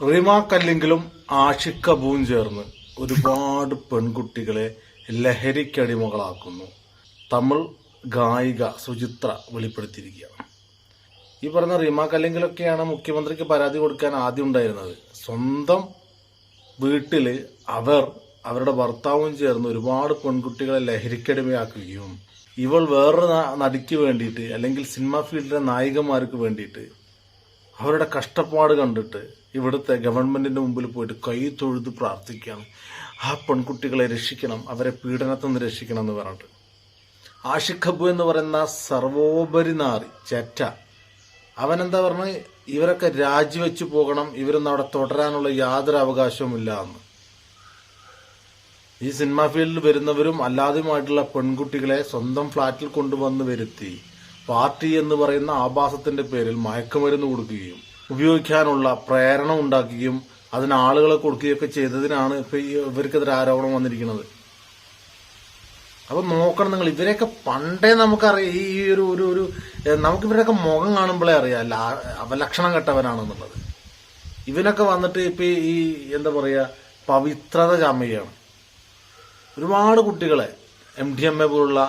റിമാക്കല്ലെങ്കിലും ആഷിക്കബുവും ചേർന്ന് ഒരുപാട് പെൺകുട്ടികളെ ലഹരിക്കടിമകളാക്കുന്നു. തമിഴ് ഗായിക സുചിത്ര വെളിപ്പെടുത്തിയിരിക്കുകയാണ്. ഈ പറഞ്ഞ റിമാക്കല്ലെങ്കിലൊക്കെയാണ് മുഖ്യമന്ത്രിക്ക് പരാതി കൊടുക്കാൻ ആദ്യം ഉണ്ടായിരുന്നത്. സ്വന്തം വീട്ടിൽ അവർ അവരുടെ ഭർത്താവും ചേർന്ന് ഒരുപാട് പെൺകുട്ടികളെ ലഹരിക്കടിമയാക്കുകയും ഇവൾ വേറൊരു നടിക്ക് വേണ്ടിയിട്ട് അല്ലെങ്കിൽ സിനിമാ ഫീൽഡിലെ നായികമാർക്ക് വേണ്ടിയിട്ട് അവരുടെ കഷ്ടപ്പാട് കണ്ടിട്ട് ഇവിടുത്തെ ഗവൺമെന്റിന്റെ മുമ്പിൽ പോയിട്ട് കൈ തൊഴുത് പ്രാർത്ഥിക്കുകയാണ്. ആ പെൺകുട്ടികളെ രക്ഷിക്കണം അവരെ പീഡനത്തിൽ നിന്ന് രക്ഷിക്കണം എന്ന് പറഞ്ഞിട്ട്. ആഷിഖ് അബു എന്ന് പറയുന്ന സർവോപരി നാറി ചെറ്റ അവനെന്താ പറഞ്ഞ്? ഇവരൊക്കെ രാജിവെച്ചു പോകണം ഇവരൊന്നും അവിടെ തുടരാനുള്ള യാതൊരു അവകാശവും ഇല്ല എന്ന്. ഈ സിനിമ ഫീൽഡിൽ വരുന്നവരും അല്ലാതെയുമായിട്ടുള്ള പെൺകുട്ടികളെ സ്വന്തം ഫ്ളാറ്റിൽ കൊണ്ടുവന്ന് വരുത്തി പാർട്ടി എന്ന് പറയുന്ന ആഭാസത്തിന്റെ പേരിൽ മയക്കുമരുന്ന് കൊടുക്കുകയും ഉപയോഗിക്കാനുള്ള പ്രേരണ ഉണ്ടാക്കുകയും അതിന് ആളുകളെ കൊടുക്കുകയൊക്കെ ചെയ്തതിനാണ് ഇപ്പൊ ഇവർക്കെതിരെ ആരോപണം വന്നിരിക്കുന്നത്. അപ്പൊ നോക്കണം നിങ്ങൾ ഇവരെയൊക്കെ പണ്ടേ നമുക്കറിയാം ഈ ഒരു ഒരു ഒരു നമുക്ക് ഇവരൊക്കെ മുഖം കാണുമ്പോഴേ അറിയാം അവ അവലക്ഷണം കെട്ടവനാണെന്നുള്ളത്. ഇവനൊക്കെ വന്നിട്ട് ഇപ്പൊ ഈ എന്താ പറയുക പവിത്രത ചമയാണ് ഒരുപാട് കുട്ടികളെ എം ഡി എം എ പോലുള്ള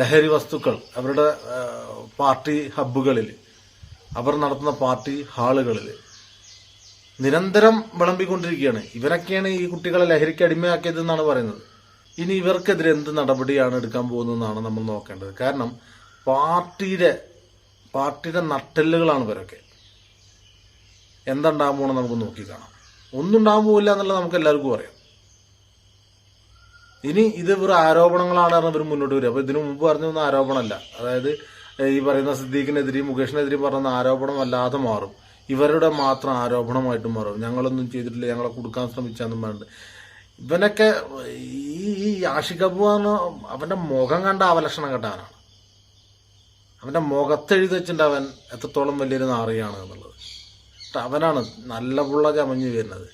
ലഹരി വസ്തുക്കൾ അവരുടെ പാർട്ടി ഹബ്ബുകളിൽ അവർ നടത്തുന്ന പാർട്ടി ഹാളുകളിൽ നിരന്തരം വിളമ്പിക്കൊണ്ടിരിക്കുകയാണ്. ഇവരൊക്കെയാണ് ഈ കുട്ടികളെ ലഹരിക്ക് അടിമയാക്കിയതെന്നാണ് പറയുന്നത്. ഇനി ഇവർക്കെതിരെ എന്ത് നടപടിയാണ് എടുക്കാൻ പോകുന്നതെന്നാണ് നമ്മൾ നോക്കേണ്ടത്. കാരണം പാർട്ടിയുടെ പാർട്ടിയുടെ നട്ടെല്ലുകളാണ് ഇവരൊക്കെ. എന്തുണ്ടാകാൻ പോകണം നമുക്ക് നോക്കി കാണാം. ഒന്നും ഉണ്ടാകാൻ പോകില്ല എന്നുള്ളത് നമുക്ക് എല്ലാവർക്കും അറിയാം. ഇനി ഇത് വെറും ആരോപണങ്ങളാണ് ഇവർ മുന്നോട്ട് വരിക. അപ്പോൾ ഇതിനു മുമ്പ് പറഞ്ഞൊന്നും ആരോപണമല്ല. അതായത് ഈ പറയുന്ന സിദ്ദീഖിനെതിരെയും മുകേഷിനെതിരെയും പറയുന്ന ആരോപണം അല്ലാതെ മാറും. ഇവരുടെ മാത്രം ആരോപണമായിട്ട് മാറും. ഞങ്ങളൊന്നും ചെയ്തിട്ടില്ല ഞങ്ങളെ കൊടുക്കാൻ ശ്രമിച്ചാന്നും പറഞ്ഞിട്ട്. ഇവനൊക്കെ ഈ ആഷിഖ് എന്ന് അവന്റെ മുഖം കണ്ട അവലക്ഷണം കെട്ടവനാണ് അവന്റെ മുഖത്തെഴുതി വെച്ചിട്ട് അവൻ എത്രത്തോളം വലിയൊരു നാറിയാണ് എന്നുള്ളത്. അവനാണ് നല്ല പുള്ള ചമഞ്ഞു വരുന്നത്